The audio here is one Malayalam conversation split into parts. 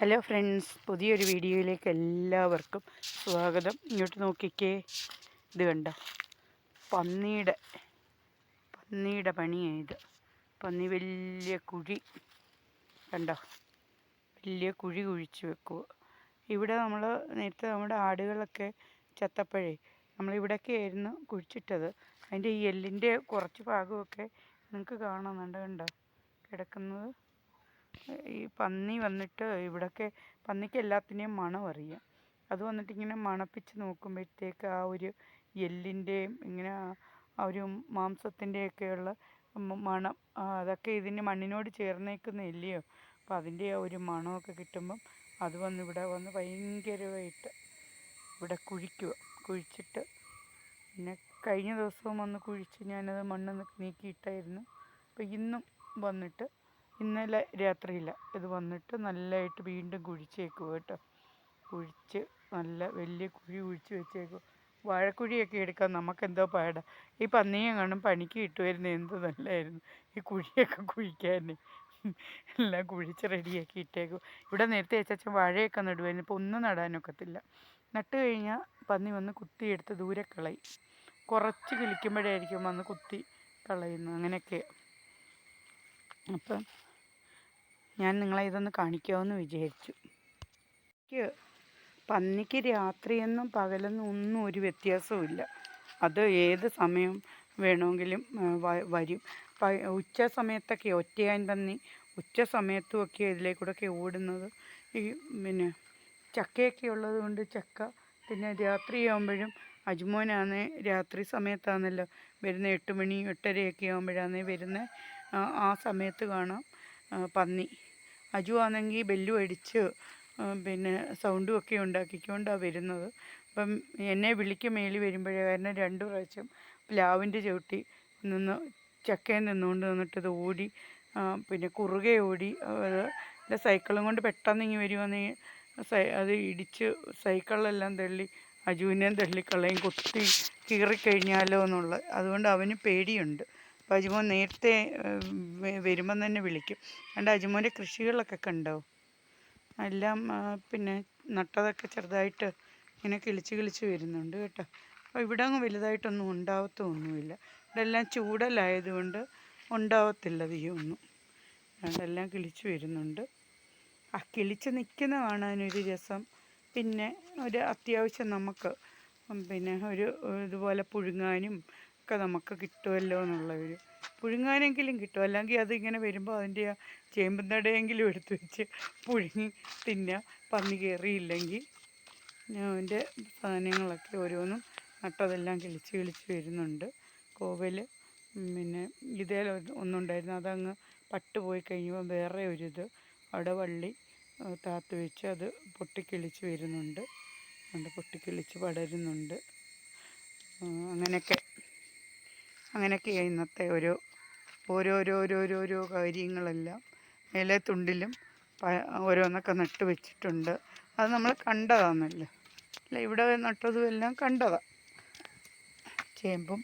ഹലോ ഫ്രണ്ട്സ് പുതിയൊരു വീഡിയോയിലേക്ക് എല്ലാവർക്കും സ്വാഗതം. ഇങ്ങോട്ട് നോക്കിക്കേ. ഇത് കണ്ടോ? പന്നിയുടെ പന്നിയുടെ പണിയായത് പന്നി വലിയ കുഴി. കണ്ടോ? വലിയ കുഴി കുഴിച്ച് വെക്കുക. ഇവിടെ നമ്മൾ നേരത്തെ നമ്മുടെ ആടുകളൊക്കെ ചത്തപ്പോഴേ നമ്മളിവിടെയൊക്കെ ആയിരുന്നു കുഴിച്ചിട്ടത്. അതിന്റെ ഈ എല്ലിന്റെ കുറച്ച് ഭാഗമൊക്കെ നിങ്ങൾക്ക് കാണുന്നുണ്ട് കണ്ടോ? കിടക്കുന്നത്. ഈ പന്നി വന്നിട്ട് ഇവിടൊക്കെ പന്നിക്ക് എല്ലാത്തിനെയും മണം അറിയാം. അത് വന്നിട്ട് ഇങ്ങനെ മണപ്പിച്ച് നോക്കുമ്പോഴത്തേക്ക് ആ ഒരു എല്ലിന്റെയും ഇങ്ങനെ ആ- ഒരു മാംസത്തിന്റെയൊക്കെയുള്ള മണം അതൊക്കെ ഇതിന് മണ്ണിനോട് ചേർന്നേക്കുന്നതല്ലയോ അപ്പം അതിന്റെ ആ ഒരു മണമൊക്കെ കിട്ടുമ്പം അത് വന്ന് ഇവിടെ വന്ന് ഭയങ്കരമായിട്ട് ഇവിടെ കുഴിക്കുക. കുഴിച്ചിട്ട് പിന്നെ കഴിഞ്ഞ ദിവസവും വന്ന് കുഴിച്ച് ഞാനത് മണ്ണ് നീക്കിയിട്ടായിരുന്നു. അപ്പം ഇന്നും വന്നിട്ട് ഇന്നലെ രാത്രിയില്ല. ഇത് വന്നിട്ട് നല്ലതായിട്ട് വീണ്ടും കുഴിച്ചേക്കുക കേട്ടോ. കുഴിച്ച് നല്ല വലിയ കുഴി കുഴിച്ച് വെച്ചേക്കുക വാഴക്കുഴിയൊക്കെ എടുക്കാൻ നമുക്കെന്തോ പാടാ. ഈ പന്നിയെ കാണും പണിക്ക് കിട്ടുമായിരുന്നു എന്ത് നല്ലതായിരുന്നു ഈ കുഴിയൊക്കെ കുഴിക്കാൻ എല്ലാം കുഴിച്ച് റെഡിയാക്കി ഇട്ടേക്കും. ഇവിടെ നേരത്തെ അച്ചാച്ചൻ വാഴയൊക്കെ നടുവായിരുന്നു. ഇപ്പോൾ ഒന്നും നടാനൊക്കത്തില്ല നട്ട് കഴിഞ്ഞാൽ പന്നി വന്ന് കുത്തിയെടുത്ത് ദൂരെ കളയും. കുറച്ച് കിളിക്കുമ്പോഴായിരിക്കും വന്ന് കുത്തി കളയുന്നു അങ്ങനെയൊക്കെ അപ്പം ഞാൻ നിങ്ങളെ ഇതൊന്ന് കാണിക്കാമെന്ന് വിചാരിച്ചു. എനിക്ക് പന്നിക്ക് രാത്രിയെന്നും പകലെന്നും ഒന്നും ഒരു വ്യത്യാസവുമില്ല. അത് ഏത് സമയം വേണമെങ്കിലും വരും. ഉച്ച സമയത്തൊക്കെ ഒറ്റയാൻ പന്നി ഉച്ച സമയത്തുമൊക്കെ ഇതിലേക്കൂടെയൊക്കെ ഓടുന്നത്. ഈ പിന്നെ ചക്കയൊക്കെ ഉള്ളത് കൊണ്ട് ചക്ക പിന്നെ രാത്രിയാകുമ്പോഴും അജ്മോനാണ് രാത്രി സമയത്താണല്ലോ വരുന്ന എട്ട് മണി എട്ടരയൊക്കെ ആകുമ്പോഴാണ് വരുന്ന ആ സമയത്ത് കാണാം പന്നി. അജു ആണെങ്കിൽ ബെല്ലു അടിച്ച് പിന്നെ സൗണ്ടും ഒക്കെ ഉണ്ടാക്കിക്കൊണ്ടാണ് വരുന്നത്. അപ്പം എന്നെ വിളിക്ക് മേലി വരുമ്പോഴേ. കാരണം രണ്ട് പ്രാവശ്യം പ്ലാവിന്റെ ചവിട്ടി നിന്ന് ചക്കയിൽ നിന്നുകൊണ്ട് നിന്നിട്ട് ഇത് ഓടി പിന്നെ കുറുകെ ഓടി അത് സൈക്കിളും കൊണ്ട് പെട്ടെന്ന് ഇങ്ങനെ വരുമെന്ന് സൈ അത് ഇടിച്ച് സൈക്കിളിലെല്ലാം തള്ളി അജുവിനെയും തള്ളിക്കളയും കുത്തി കീറിക്കഴിഞ്ഞാലോ എന്നുള്ള അതുകൊണ്ട് അവന് പേടിയുണ്ട്. അപ്പോൾ അജുമോൻ നേരത്തെ വരുമ്പം തന്നെ വിളിക്കും. അതുകൊണ്ട് അജുമോന്റെ കൃഷികളൊക്കെ കണ്ടോ? എല്ലാം പിന്നെ നട്ടതൊക്കെ ചെറുതായിട്ട് ഇങ്ങനെ കിളിച്ച് കിളിച്ച് വരുന്നുണ്ട് കേട്ടോ. അപ്പോൾ ഇവിടെ അങ്ങ് വലുതായിട്ടൊന്നും ഉണ്ടാവത്തൊന്നുമില്ല. ഇവിടെ എല്ലാം ചൂടലായതുകൊണ്ട് ഉണ്ടാവത്തില്ല തീയൊന്നും. അതെല്ലാം കിളിച്ച് വരുന്നുണ്ട്. ആ കിളിച്ച് നിൽക്കുന്ന കാണാനൊരു രസം. പിന്നെ ഒരു അത്യാവശ്യം നമുക്ക് പിന്നെ ഒരു ഇതുപോലെ പുഴുങ്ങാനും ഒക്കെ നമുക്ക് കിട്ടുമല്ലോ എന്നുള്ള ഒരു പുഴുങ്ങാനെങ്കിലും കിട്ടും. അല്ലെങ്കിൽ അതിങ്ങനെ വരുമ്പോൾ അതിന്റെ ആ ചേമ്പും തടയെങ്കിലും എടുത്ത് വെച്ച് പുഴുങ്ങി തിന്നുക പന്നി കയറിയില്ലെങ്കിൽ അതിന്റെ സാധനങ്ങളൊക്കെ ഓരോന്നും നട്ടതെല്ലാം കിളിച്ച് കിളിച്ച് വരുന്നുണ്ട്. കോവൽ പിന്നെ ഇതേ ഒന്നുണ്ടായിരുന്നു. അതങ്ങ് പട്ട് പോയി കഴിയുമ്പോൾ വേറെ ഒരിത് അവിടെ വള്ളി താത്ത് വെച്ച് അത് പൊട്ടിക്കിളിച്ച് വരുന്നുണ്ട്. അതുകൊണ്ട് പൊട്ടിക്കിളിച്ച് പടരുന്നുണ്ട്. ആ, അങ്ങനെയൊക്കെ ഇന്നത്തെ ഒരു ഓരോരോരോരോരോ കാര്യങ്ങളെല്ലാം ഇല തുണ്ടിലും ഓരോന്നൊക്കെ നട്ട് വെച്ചിട്ടുണ്ട്. അത് നമ്മൾ കണ്ടതാണല്ലോ അല്ല ഇവിടെ നട്ടതും എല്ലാം കണ്ടതാണ് ചേമ്പും.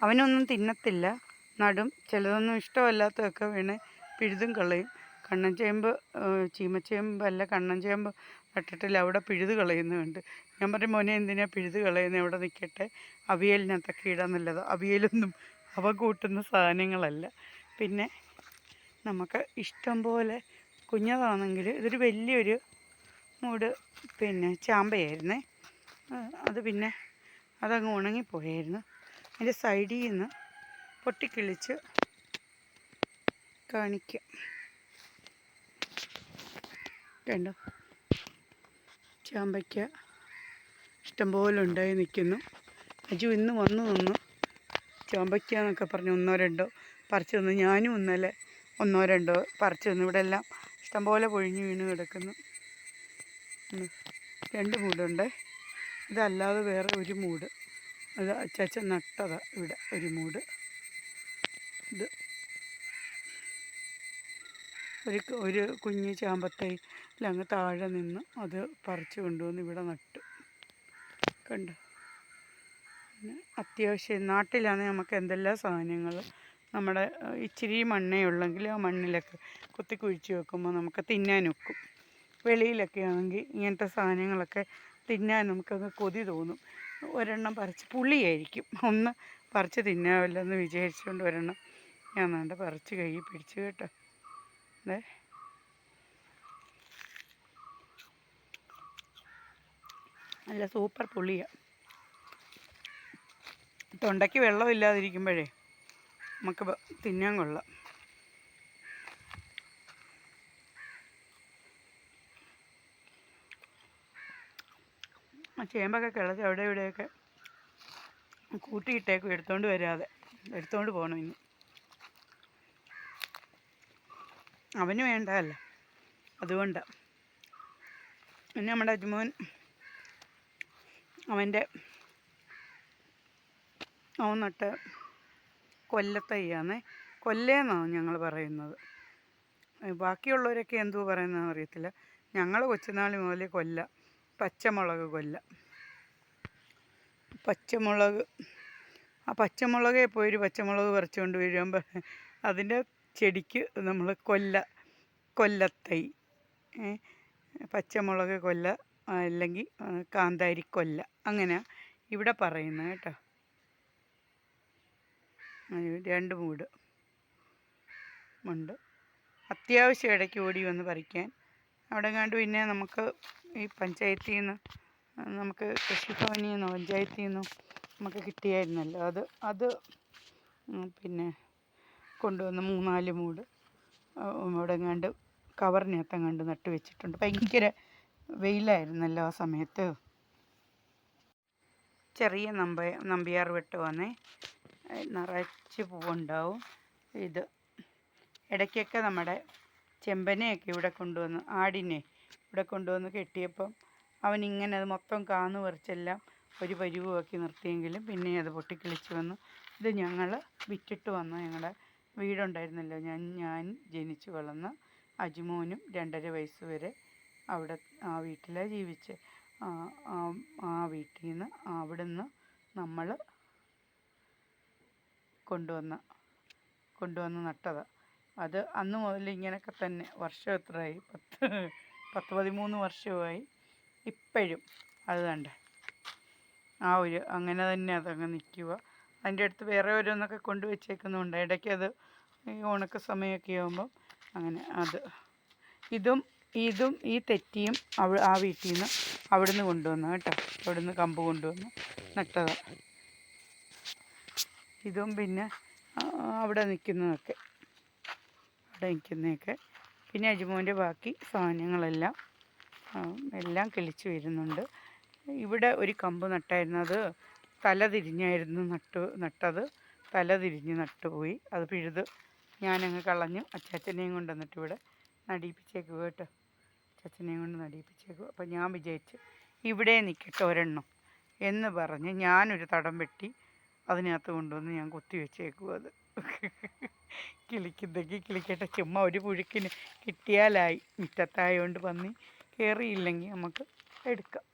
അവനൊന്നും തിന്നത്തില്ല. നടും ചിലതൊന്നും ഇഷ്ടമല്ലാത്തതൊക്കെ വീണ് പിഴുതും കളയും. കണ്ണൻ ചേമ്പ് ചീമച്ചേമ്പല്ല കണ്ണൻ ചേമ്പ് നട്ടിട്ടില്ല. അവിടെ പിഴുത് കളയുന്നുണ്ട്. ഞാൻ പറയും മോനെ എന്തിനാ പിഴുത് കളയുന്നത് അവിടെ നിൽക്കട്ടെ അവിയലിനകത്തൊക്കെ ഇടാൻ നല്ലത് അവിയലൊന്നും അവ കൂട്ടുന്ന സാധനങ്ങളല്ല. പിന്നെ നമുക്ക് ഇഷ്ടം പോലെ കുഞ്ഞതാണെങ്കിൽ ഇതൊരു വലിയൊരു മൂട് പിന്നെ ചാമ്പയായിരുന്നേ. അത് പിന്നെ അതങ്ങ് ഉണങ്ങിപ്പോയായിരുന്നു അതിന്റെ സൈഡിൽ നിന്ന് പൊട്ടിക്കിളിച്ച് കാണിക്കാം. കണ്ടോ? ചാമ്പയ്ക്ക ഇഷ്ടംപോലെ ഉണ്ടായി നിൽക്കുന്നു. അജു ഇന്ന് വന്നു നിന്നു. ചാമ്പയ്ക്ക എന്നൊക്കെ പറഞ്ഞ് ഒന്നോ രണ്ടോ പറിച്ചു തന്നു. ഞാനും ഇന്നലെ ഒന്നോ രണ്ടോ പറിച്ചു തന്നു. ഇവിടെ എല്ലാം ഇഷ്ടംപോലെ പൊഴിഞ്ഞു വീണ് കിടക്കുന്നു. രണ്ട് മൂടുണ്ട്. ഇതല്ലാതെ വേറെ ഒരു മൂട്. അത് അച്ചാച്ച നട്ടതാണ് ഇവിടെ ഒരു മൂട്. ഇത് ഒരു ഒരു കുഞ്ഞ് ചാമ്പത്തൈ അങ്ങ് താഴെ നിന്ന് അത് പറിച്ച് കൊണ്ടുവന്ന് ഇവിടെ നട്ടു. കണ്ടോ? അത്യാവശ്യം നാട്ടിലാണ് നമുക്ക് എന്തെല്ലാം സാധനങ്ങൾ നമ്മുടെ ഇച്ചിരി മണ്ണേ ഉള്ളെങ്കിൽ ആ മണ്ണിലൊക്കെ കുത്തി കുഴിച്ച് വെക്കുമ്പോൾ നമുക്ക് തിന്നാനൊക്കും വെളിയിലൊക്കെ ആണെങ്കിൽ ഇങ്ങനത്തെ സാധനങ്ങളൊക്കെ തിന്നാൻ നമുക്കങ്ങ് കൊതി തോന്നും. ഒരെണ്ണം പറിച്ച് പുളിയായിരിക്കും. ഒന്ന് പറിച്ച് തിന്നാമല്ലോ എന്ന് വിചാരിച്ചുകൊണ്ട് ഒരെണ്ണം ഞാൻ നല്ല പറിച്ച് കൈ പിടിച്ച് കേട്ടോ. അതെ നല്ല സൂപ്പർ പുളിയാണ് തൊണ്ടയ്ക്ക് വെള്ളമില്ലാതിരിക്കുമ്പോഴേ നമുക്ക് തിന്നാൻ കൊള്ളാം. ചേമ്പൊക്കെ കിളച്ച് അവിടെ ഇവിടെയൊക്കെ കൂട്ടിയിട്ടേക്കും എടുത്തോണ്ട് വരാതെ. എടുത്തോണ്ട് പോകണം ഇനി. അവന് വേണ്ടതല്ല. അതുകൊണ്ട് പിന്നെ നമ്മുടെ അജ്മോൻ അവന്റെ അവൻ നട്ട് കൊല്ലത്തയ്യാന്നേ കൊല്ലേന്നാണ് ഞങ്ങൾ പറയുന്നത്. ബാക്കിയുള്ളവരൊക്കെ എന്തോ പറയുന്നതെന്ന് അറിയത്തില്ല. ഞങ്ങൾ കൊച്ചുനാൾ മുതൽ കൊല്ല. പച്ചമുളക് കൊല്ല. പച്ചമുളക്. ആ പച്ചമുളകേ പോയി ഒരു പച്ചമുളക് പറിച്ചുകൊണ്ട് വരുമ്പോൾ അതിന്റെ ചെടിക്ക് നമ്മൾ കൊല്ല കൊല്ലത്തൈ പച്ചമുളക് കൊല്ല അല്ലെങ്കിൽ കാന്താരി കൊല്ല അങ്ങനെ ഇവിടെ പറയുന്നത് കേട്ടോ. രണ്ട് മൂട് ഉണ്ട്. അത്യാവശ്യം ഇടയ്ക്ക് ഓടി വന്ന് പറിക്കാൻ. അവിടെ കണ്ട് പിന്നെ നമുക്ക് ഈ പഞ്ചായത്തിൽ നിന്ന് നമുക്ക് കൃഷിഭവനിൽ നിന്നോ പഞ്ചായത്തിൽ നിന്നോ നമുക്ക് കിട്ടിയായിരുന്നല്ലോ. അത് അത് പിന്നെ കൊണ്ടുവന്ന് മൂന്നാൽ മൂട്. അവിടെ എങ്ങാണ്ട് കവറിനകത്ത് കണ്ട് നട്ട് വെച്ചിട്ടുണ്ട്. ഭയങ്കര വെയിലായിരുന്നല്ലോ ആ സമയത്ത്. ചെറിയ നമ്പ നമ്പിയാർ വെട്ടുവാന്നേ. വന്നേ നിറച്ച് പൂവുണ്ടാവും. ഇത് ഇടയ്ക്കൊക്കെ നമ്മുടെ ചെമ്പനെയൊക്കെ ഇവിടെ കൊണ്ടുവന്ന് ആടിനെ ഇവിടെ കൊണ്ടുവന്ന് കെട്ടിയപ്പം അവൻ ഇങ്ങനെ അത് മൊത്തം കാന്നു പറിച്ചെല്ലാം ഒരു പരിവുമാക്കി നിർത്തിയെങ്കിലും പിന്നെ അത് പൊട്ടിക്കിളിച്ച് വന്നു. ഇത് ഞങ്ങൾ വിറ്റിട്ട് വന്നു ഞങ്ങളുടെ വീടുണ്ടായിരുന്നല്ലോ. ഞാൻ ഞാൻ ജനിച്ചു വളർന്ന അജ്മോനും രണ്ടര വയസ്സ് വരെ അവിടെ ആ വീട്ടിലാണ് ജീവിച്ച്. ആ വീട്ടിൽ നിന്ന് അവിടെ നിന്ന് നമ്മൾ കൊണ്ടുവന്ന കൊണ്ടുവന്ന് നട്ടതാണ് അത് അന്ന് മുതൽ ഇങ്ങനെയൊക്കെ തന്നെ. വർഷം എത്രയായി? പത്ത് പത്ത് പതിമൂന്ന് വർഷമായി ഇപ്പോഴും അത് കണ്ട. ആ ഒരു അങ്ങനെ തന്നെ അതങ്ങ് നിൽക്കുക അതിന്റെ അടുത്ത് വേറെ ഓരോന്നൊക്കെ കൊണ്ട് വെച്ചേക്കുന്നുണ്ട്. ഇടയ്ക്ക് അത് ഈ ഉണക്ക സമയമൊക്കെ ആകുമ്പം അങ്ങനെ അത് ഇതും ഇതും ഈ തെറ്റിയും അവ ആ വീട്ടിൽ നിന്ന് അവിടുന്ന് കൊണ്ടുവന്ന കേട്ടോ. അവിടുന്ന് കമ്പ് കൊണ്ടുവന്ന് നട്ടതാണ് ഇതും പിന്നെ അവിടെ നിൽക്കുന്നതൊക്കെ അവിടെ നിൽക്കുന്നതൊക്കെ. പിന്നെ അജുമോന്റെ ബാക്കി സാധനങ്ങളെല്ലാം എല്ലാം കിളിച്ച് വരുന്നുണ്ട്. ഇവിടെ ഒരു കമ്പ് നട്ടായിരുന്നു അത് തല തിരിഞ്ഞായിരുന്നു നട്ട് നട്ടത്. തല തിരിഞ്ഞ് നട്ടുപോയി. അത് പിഴുത് ഞാനങ്ങ് കളഞ്ഞു. അച്ചാച്ചനെയും കൊണ്ട് വന്നിട്ട് ഇവിടെ നടിയിപ്പിച്ചേക്കു കേട്ടോ. അച്ചാച്ചനെയും കൊണ്ട് നടിയിപ്പിച്ചേക്കു അപ്പോൾ ഞാൻ വിചാരിച്ചു ഇവിടെ നിൽക്കട്ടെ ഒരെണ്ണം. എന്ന് പറഞ്ഞ് ഞാനൊരു തടം വെട്ടി അതിനകത്ത് കൊണ്ടുവന്ന് ഞാൻ കുത്തി വെച്ചേക്കും അത്. കിളിക്കുന്നെങ്കിൽ കിളിക്കട്ടെ. ചുമ്മാ ഒരു പുഴുക്കിന് കിട്ടിയാലായി. മുറ്റത്തായതുകൊണ്ട് പന്നി കയറിയില്ലെങ്കിൽ നമുക്ക് എടുക്കാം.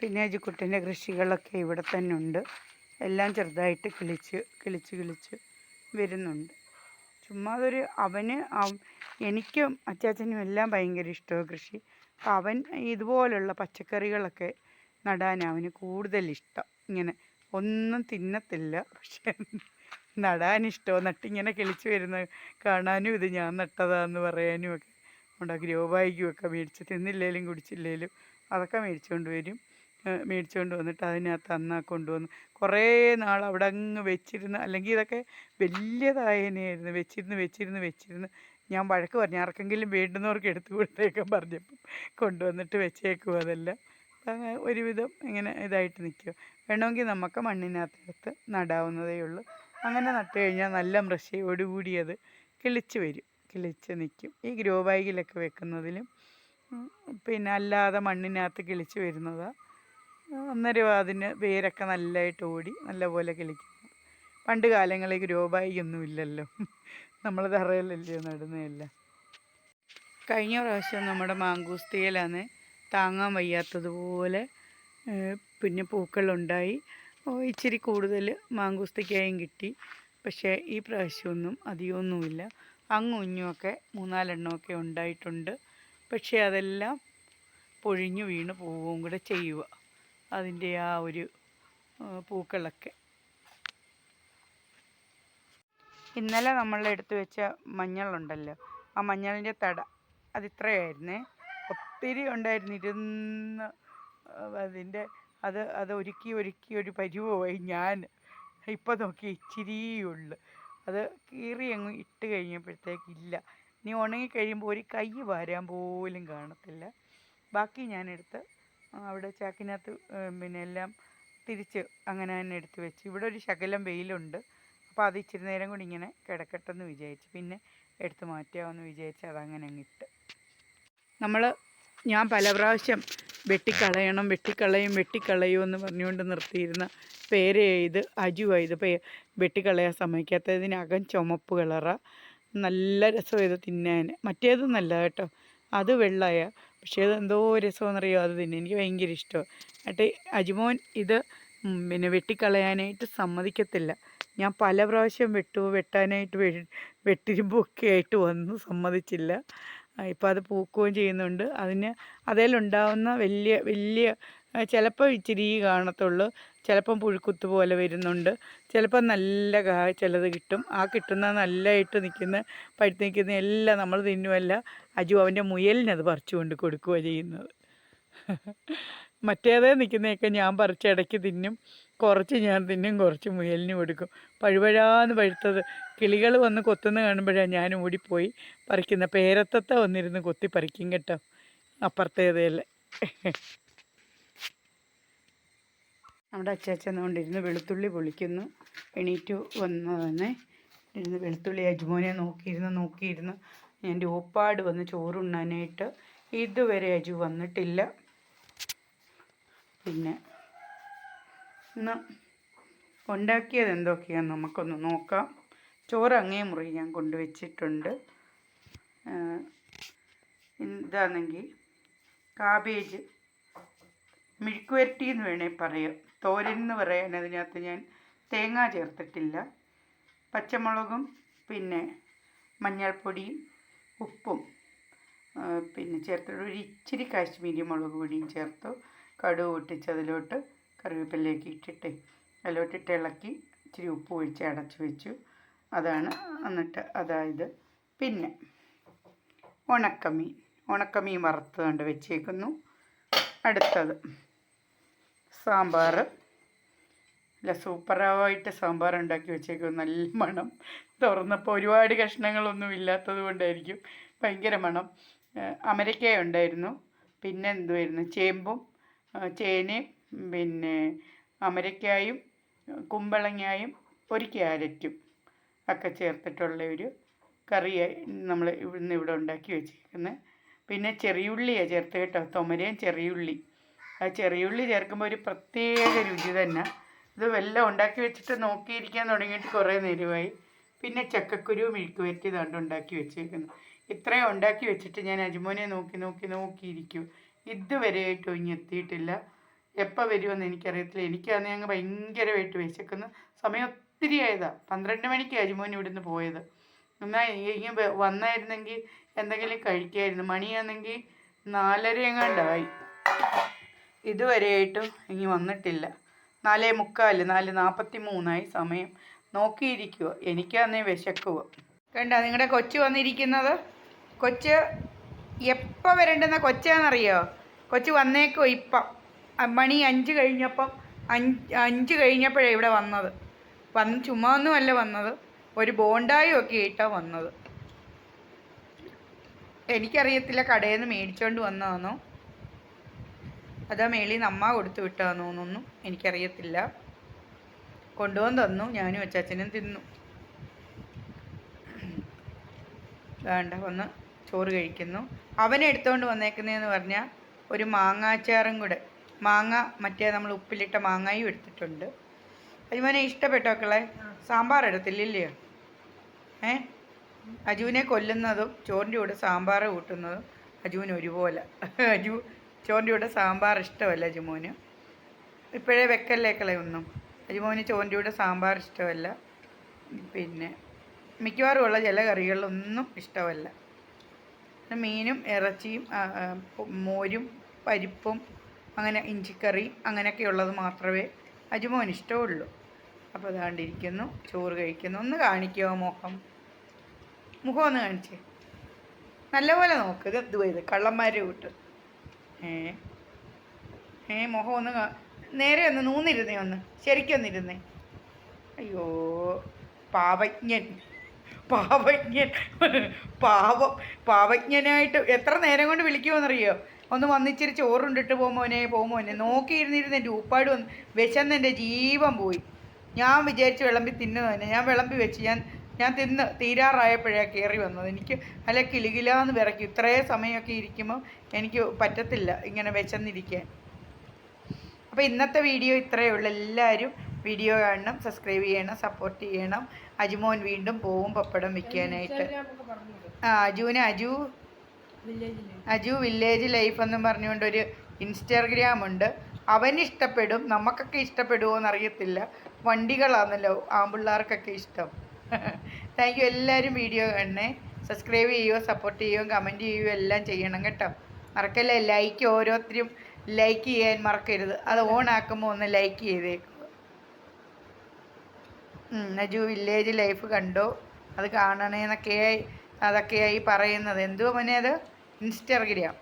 പിന്നെ അജിക്കുട്ടന്റെ കൃഷികളൊക്കെ ഇവിടെ തന്നെ ഉണ്ട്. എല്ലാം ചെറുതായിട്ട് കിളിച്ച് കിളിച്ച് കിളിച്ച് വരുന്നുണ്ട്. ചുമ്മാ അതൊരു അവന് അവ- എനിക്കും അച്ചാച്ചനും എല്ലാം ഭയങ്കര ഇഷ്ടമാണ് കൃഷി. അവൻ ഇതുപോലുള്ള പച്ചക്കറികളൊക്കെ നടാൻ അവന് കൂടുതൽ ഇഷ്ടം. ഇങ്ങനെ ഒന്നും തിന്നത്തില്ല പക്ഷെ നടാൻ ഇഷ്ടമാണ്. നട്ടിങ്ങനെ കിളിച്ച് വരുന്ന കാണാനും ഇത് ഞാൻ നട്ടതാന്ന് പറയാനും ഒക്കെ നമ്മുടെ ഗ്രോ ബാഗും ഒക്കെ മേടിച്ച് തിന്നില്ലേലും കുടിച്ചില്ലേലും അതൊക്കെ മേടിച്ചുകൊണ്ട് വരും. മേടിച്ചുകൊണ്ട് വന്നിട്ട് അതിനകത്ത് അന്നാ കൊണ്ടുവന്ന് കുറേ നാൾ അവിടെ അങ്ങ് വെച്ചിരുന്ന് അല്ലെങ്കിൽ ഇതൊക്കെ വലിയതായതിനായിരുന്നു വെച്ചിരുന്ന് വെച്ചിരുന്ന് വെച്ചിരുന്ന്. ഞാൻ വഴക്ക് പറഞ്ഞു ആർക്കെങ്കിലും വേണ്ടുന്നവർക്ക് എടുത്തു കൊടുത്തേക്കാൻ പറഞ്ഞപ്പം കൊണ്ടുവന്നിട്ട് വെച്ചേക്കും അതെല്ലാം. ഒരുവിധം ഇങ്ങനെ ഇതായിട്ട് നിൽക്കും വേണമെങ്കിൽ നമുക്ക് മണ്ണിനകത്തെടുത്ത് നടാവുന്നതേ ഉള്ളൂ. അങ്ങനെ നട്ട് കഴിഞ്ഞാൽ നല്ല മൃഷയോടുകൂടി അത് കിളിച്ച് വരും. കിളിച്ച് നിൽക്കും. ഈ ഗ്രോ ബാഗിലൊക്കെ വെക്കുന്നതിലും പിന്നെ അല്ലാതെ മണ്ണിനകത്ത് കിളിച്ച് വരുന്നതാണ് അന്നേരം അതിന് വേരൊക്കെ നല്ലതായിട്ട് ഓടി നല്ലപോലെ കിളിക്കും. പണ്ട് കാലങ്ങളിൽ ഗ്രോ ഇല്ലല്ലോ നമ്മൾ തറയിലല്ലയോ നടുന്നതെല്ലാം? കഴിഞ്ഞ പ്രാവശ്യം നമ്മുടെ മാങ്കൂസ്തിയിലാണ് താങ്ങാൻ വയ്യാത്തതുപോലെ പിന്നെ പൂക്കളുണ്ടായി. ഇച്ചിരി കൂടുതൽ മാങ്കൂസ്തിക്കായും കിട്ടി. പക്ഷേ ഈ പ്രാവശ്യമൊന്നും അധികമൊന്നുമില്ല. അങ്ങും ഇഞ്ഞുമൊക്കെ മൂന്നാലെണ്ണമൊക്കെ ഉണ്ടായിട്ടുണ്ട്. പക്ഷേ അതെല്ലാം പൊഴിഞ്ഞു വീണ് പോവുകയും കൂടെ ചെയ്യുക. അതിന്റെ ആ ഒരു പൂക്കളൊക്കെ. ഇന്നലെ നമ്മൾ എടുത്തു വെച്ച മഞ്ഞളുണ്ടല്ലോ ആ മഞ്ഞളിന്റെ തട അത് ഇത്രയായിരുന്നേ. ഒത്തിരി ഉണ്ടായിരുന്നു ഇരുന്ന് അതിന്റെ അത് അത് ഒരുക്കി ഒരുക്കി ഒരു പരിവുമായി ഞാൻ. ഇപ്പോൾ നോക്കി ഇച്ചിരിയുള്ളു അത് കീറി അങ്ങ് ഇട്ട് കഴിഞ്ഞപ്പോഴത്തേക്ക് ഇല്ല. ഇനി ഉണങ്ങി കഴിയുമ്പോൾ ഒരു കൈ വരാൻ പോലും കാണത്തില്ല. ബാക്കി ഞാനെടുത്ത് അവിടെ ചാക്കിനകത്ത് പിന്നെ എല്ലാം തിരിച്ച് അങ്ങനെ തന്നെ എടുത്ത് വെച്ച്. ഇവിടെ ഒരു ശകലം വെയിലുണ്ട്. അപ്പോൾ അത് ഇച്ചിരി നേരം കൂടി ഇങ്ങനെ കിടക്കട്ടെന്ന് വിചാരിച്ച്. പിന്നെ എടുത്ത് മാറ്റാമെന്ന് വിചാരിച്ച് അതങ്ങനെ അങ്ങ് ഇട്ട്. നമ്മൾ ഞാൻ പല പ്രാവശ്യം വെട്ടിക്കളയണം വെട്ടിക്കളയും വെട്ടിക്കളയും എന്ന് പറഞ്ഞുകൊണ്ട് നിർത്തിയിരുന്ന പേര് ചെയ്ത് അജുവാണ് ഇത് വെട്ടിക്കളയാൻ സമ്മതിക്കാത്തതിനകം ചുമപ്പ് കളറാണ് നല്ല രസം ഇത് തിന്നാൻ മറ്റേത് നല്ല കേട്ടോ. അത് വെള്ളയ പക്ഷേ അത് എന്തോ രസമെന്നറിയോ അത് തന്നെ എനിക്ക് ഭയങ്കര ഇഷ്ടമാണ്. എന്നിട്ട് അജിമോൻ ഇത് പിന്നെ വെട്ടിക്കളയാനായിട്ട് സമ്മതിക്കത്തില്ല. ഞാൻ പല പ്രാവശ്യം വെട്ടു വെട്ടാനായിട്ട് വെ വെട്ടിരുമ്പൊക്കെ ആയിട്ട് വന്നു സമ്മതിച്ചില്ല. ഇപ്പം അത് പൂക്കുകയും ചെയ്യുന്നുണ്ട്. അതിന് അതിലുണ്ടാവുന്ന വലിയ വലിയ ചിലപ്പോൾ ഇച്ചിരി കാണത്തുള്ളൂ. ചിലപ്പം പുഴുക്കുത്ത് പോലെ വരുന്നുണ്ട്. ചിലപ്പം നല്ല കാ ചിലത് കിട്ടും. ആ കിട്ടുന്ന നല്ലതായിട്ട് നിൽക്കുന്ന പഴുത്ത് നിൽക്കുന്ന എല്ലാം നമ്മൾ തിന്നുമല്ല അജു അവന്റെ മുയലിനത് പറിച്ചു കൊണ്ട് കൊടുക്കുക ചെയ്യുന്നത്. മറ്റേതേ നിൽക്കുന്നതൊക്കെ ഞാൻ പറിച്ച് ഇടയ്ക്ക് തിന്നും. കുറച്ച് ഞാൻ തിന്നും കുറച്ച് മുയലിന് കൊടുക്കും. പഴുപഴാന്ന് പഴുത്തത് കിളികൾ വന്ന് കൊത്തുന്ന കാണുമ്പോഴാണ് ഞാൻ ഓടിപ്പോയി പറിക്കുന്ന. പേരത്തത്തെ വന്നിരുന്ന് കൊത്തി പറിക്കും കേട്ടോ. അപ്പുറത്തേതല്ലേ നമ്മുടെ അച്ചാച്ചൻ കൊണ്ടിരുന്ന് വെളുത്തുള്ളി പൊളിക്കുന്നു. എണീറ്റ് വന്ന് തന്നെ ഇരുന്ന് വെളുത്തുള്ളി അജുമോനെ നോക്കിയിരുന്ന് നോക്കിയിരുന്ന് എന്റെ ഓപ്പാട് വന്ന് ചോറുണ്ണാനായിട്ട് ഇതുവരെ അജു വന്നിട്ടില്ല. പിന്നെ ഇന്ന് ഉണ്ടാക്കിയത് എന്തൊക്കെയാണെന്ന് നമുക്കൊന്ന് നോക്കാം. ചോറ് അങ്ങേ മുറി ഞാൻ കൊണ്ടുവച്ചിട്ടുണ്ട്. ഇതാണെങ്കിൽ കാബേജ് മെഴുക്കുവരട്ടി എന്ന് വേണേൽ പറയാം. തോരൻ എന്ന് പറയാൻ അതിനകത്ത് ഞാൻ തേങ്ങ ചേർത്തിട്ടില്ല. പച്ചമുളകും പിന്നെ മഞ്ഞൾപ്പൊടിയും ഉപ്പും പിന്നെ ചേർത്തിട്ട് ഒരു ഇച്ചിരി കാശ്മീരി മുളക് പൊടിയും ചേർത്തു. കടുക് പൊട്ടിച്ച് അതിലോട്ട് കറിവേപ്പിലേക്ക് ഇട്ടിട്ട് അതിലോട്ടിട്ട് ഇളക്കി ഇച്ചിരി ഉപ്പ് ഒഴിച്ച് അടച്ചു വെച്ചു. അതാണ് എന്നിട്ട് അതായത് പിന്നെ ഉണക്കമീൻ. ഉണക്കമീൻ വറുത്തുകൊണ്ട് വെച്ചേക്കുന്നു. അടുത്തത് സാമ്പാർ. അല്ല സൂപ്പറായിട്ട് സാമ്പാർ ഉണ്ടാക്കി വെച്ചേക്കും നല്ല മണം. തുറന്നപ്പോൾ ഒരുപാട് കഷ്ണങ്ങളൊന്നും ഇല്ലാത്തത് കൊണ്ടായിരിക്കും ഭയങ്കര മണം. അമരക്കായ ഉണ്ടായിരുന്നു. പിന്നെ എന്തുമായിരുന്നു ചേമ്പും ചേനയും പിന്നെ അമരക്കായും കുമ്പളങ്ങായും ഒരു ക്യാരറ്റും ഒക്കെ ചേർത്തിട്ടുള്ള ഒരു കറിയായി നമ്മൾ ഇവിടുന്ന് ഇവിടെ ഉണ്ടാക്കി വെച്ചേക്കുന്നത് പിന്നെ ചെറിയുള്ളിയാണ് ചേർത്ത് കേട്ടോ. തൊമരയും ചെറിയുള്ളി. ചെറിയുള്ളി ചേർക്കുമ്പോൾ ഒരു പ്രത്യേക രുചി തന്നെ. ഇത് വെല്ലം ഉണ്ടാക്കി വെച്ചിട്ട് നോക്കിയിരിക്കാൻ തുടങ്ങിയിട്ട് കുറേ നേരമായി. പിന്നെ ചക്കക്കുരു മെഴുക്ക് വരട്ടി ഇതാണ്ട് ഉണ്ടാക്കി വെച്ചേക്കുന്നു. ഇത്രയും ഉണ്ടാക്കി വെച്ചിട്ട് ഞാൻ അജുമോനെ നോക്കി നോക്കി നോക്കിയിരിക്കും. ഇതുവരെയായിട്ടും ഇനി എത്തിയിട്ടില്ല. എപ്പോൾ വരുമെന്ന് എനിക്കറിയത്തില്ല. എനിക്കാണെങ്കിൽ ഞങ്ങൾ ഭയങ്കരമായിട്ട് വിശക്കുന്നു. സമയം ഒത്തിരി ആയതാണ് പന്ത്രണ്ട് മണിക്ക് അജിമോൻ ഇവിടുന്ന് പോയത്. എന്നാൽ വ- വന്നായിരുന്നെങ്കിൽ എന്തെങ്കിലും കഴിക്കായിരുന്നു. മണിയാണെങ്കിൽ നാലര എങ്ങാണ്ടായി ഇതുവരെയായിട്ടും ഇനി വന്നിട്ടില്ല. നാലേ മുക്കാൽ നാല് നാൽപ്പത്തി മൂന്നായി സമയം. നോക്കിയിരിക്കുക. എനിക്കാന്നേ വിശക്കുക കണ്ട നിങ്ങളുടെ കൊച്ചു വന്നിരിക്കുന്നത്? കൊച്ച് എപ്പോൾ വരേണ്ടുന്ന കൊച്ചാണെന്നറിയോ കൊച്ചു വന്നേക്കോ ഇപ്പം. മണി അഞ്ച് കഴിഞ്ഞപ്പം അഞ്ച് അഞ്ച് കഴിഞ്ഞപ്പോഴേ ഇവിടെ വന്നത്. വന്ന് ചുമ്മാ ഒന്നുമല്ല വന്നത്. ഒരു ബോണ്ടായും ഒക്കെ ആയിട്ടാണ് വന്നത്. എനിക്കറിയത്തില്ല കടയിൽ നിന്ന് മേടിച്ചോണ്ട് വന്നതാണോ അതാ മേളിൽ അമ്മ കൊടുത്തു വിട്ടാന്നോന്നൊന്നും എനിക്കറിയത്തില്ല. കൊണ്ടുവന്ന് തന്നു ഞാനും അച്ചാച്ചനും തിന്നു. വേണ്ട ഒന്ന് ചോറ് കഴിക്കുന്നു. അവനെ എടുത്തുകൊണ്ട് വന്നേക്കുന്നതെന്ന് പറഞ്ഞാൽ ഒരു മാങ്ങാച്ചാറും കൂടെ മാങ്ങ മറ്റേ നമ്മൾ ഉപ്പിലിട്ട മാങ്ങയും എടുത്തിട്ടുണ്ട്. അജുവിനെ ഇഷ്ടപ്പെട്ടോ മക്കളെ? സാമ്പാർ എടുത്തില്ലല്ലയോ ഏ? അജുവിനെ കൊല്ലുന്നതും ചോറിന്റെ കൂടെ സാമ്പാർ കൂട്ടുന്നതും അജുവിന് ഒരുപോലെ. അജു കൂടെ സാമ്പാർ ഇഷ്ടമല്ല അജുമോന്. ഇപ്പോഴേ വെക്കല്ലേ കളയൊന്നും അജുമോന് കൂടെ സാമ്പാർ ഇഷ്ടമല്ല. പിന്നെ മിക്കവാറും ഉള്ള ചില കറികളൊന്നും ഇഷ്ടമല്ല. മീനും ഇറച്ചിയും മോരും പരിപ്പും അങ്ങനെ ഇഞ്ചിക്കറി അങ്ങനെയൊക്കെയുള്ളത് മാത്രമേ അജുമോന് ഇഷ്ടമുള്ളൂ. അപ്പോൾ അതാണ്ടിരിക്കുന്നു ചോറ് കഴിക്കുന്നു. ഒന്ന് കാണിക്കുമോ മുഖം മുഖം ഒന്ന് കാണിച്ചേ. നല്ലപോലെ നോക്ക്. ഇത് ഇത് കള്ളന്മാരെ കൂട്ട്. ഏ. ഏ മുഖം ഒന്ന് നേരെ ഒന്ന് നൂന്നിരുന്നേ ഒന്ന്. ശരിക്കൊന്നിരുന്നേ അയ്യോ പാവജ്ഞൻ. പാവജ്ഞൻ. പാവം. പാവജ്ഞനായിട്ട് എത്ര നേരം കൊണ്ട് വിളിക്കുമെന്നറിയോ ഒന്ന് വന്നിച്ചിരി ചോറുണ്ടിട്ട് പോകുമോനെ പോകുമോനെ നോക്കിയിരുന്നിരുന്ന് എന്റെ ഉപ്പാട് വന്ന് ജീവൻ പോയി. ഞാൻ വിചാരിച്ച് വിളമ്പി തിന്നുന്നതന്നെ ഞാൻ വിളമ്പി വെച്ച് ഞാൻ ഞാൻ തിന്ന് തീരാറായപ്പോഴാണ് കയറി വന്നത്. എനിക്ക് അല്ല കിളികിലാന്ന് വിറയ്ക്കും. ഇത്രയും സമയമൊക്കെ ഇരിക്കുമ്പോൾ എനിക്ക് പറ്റത്തില്ല ഇങ്ങനെ വെച്ചെന്നിരിക്കാൻ അപ്പോൾ ഇന്നത്തെ വീഡിയോ ഇത്രയേ ഉള്ളൂ. എല്ലാവരും വീഡിയോ കാണണം സബ്സ്ക്രൈബ് ചെയ്യണം സപ്പോർട്ട് ചെയ്യണം. അജുമോൻ വീണ്ടും പോവും പപ്പടം വിൽക്കാനായിട്ട്. ആ അജുവിന് അജു അജു വില്ലേജ് ലൈഫ് എന്നും പറഞ്ഞുകൊണ്ട് ഒരു ഇൻസ്റ്റാഗ്രാം ഉണ്ട്. അവന് ഇഷ്ടപ്പെടും നമുക്കൊക്കെ ഇഷ്ടപ്പെടുമോ എന്നറിയത്തില്ല വണ്ടികളാണല്ലോ ആമ്പിള്ളേർക്കൊക്കെ ഇഷ്ടം. താങ്ക് യു എല്ലാവരും വീഡിയോ കാണണേ സബ്സ്ക്രൈബ് ചെയ്യുകയോ സപ്പോർട്ട് ചെയ്യുകയോ കമന്റ് ചെയ്യുകയോ എല്ലാം ചെയ്യണം കേട്ടോ. മറക്കല്ലേ? ലൈക്ക് ഓരോരുത്തരും ലൈക്ക് ചെയ്യാൻ മറക്കരുത്. അത് ഓൺ ആക്കുമ്പോൾ ഒന്ന് ലൈക്ക് ചെയ്തേക്കുക നജു വില്ലേജ് ലൈഫ് കണ്ടോ? അത് കാണണേന്നൊക്കെയായി അതൊക്കെയായി പറയുന്നത്. എന്തുവാ മോനെ അത്? ഇൻസ്റ്റാഗ്രാം.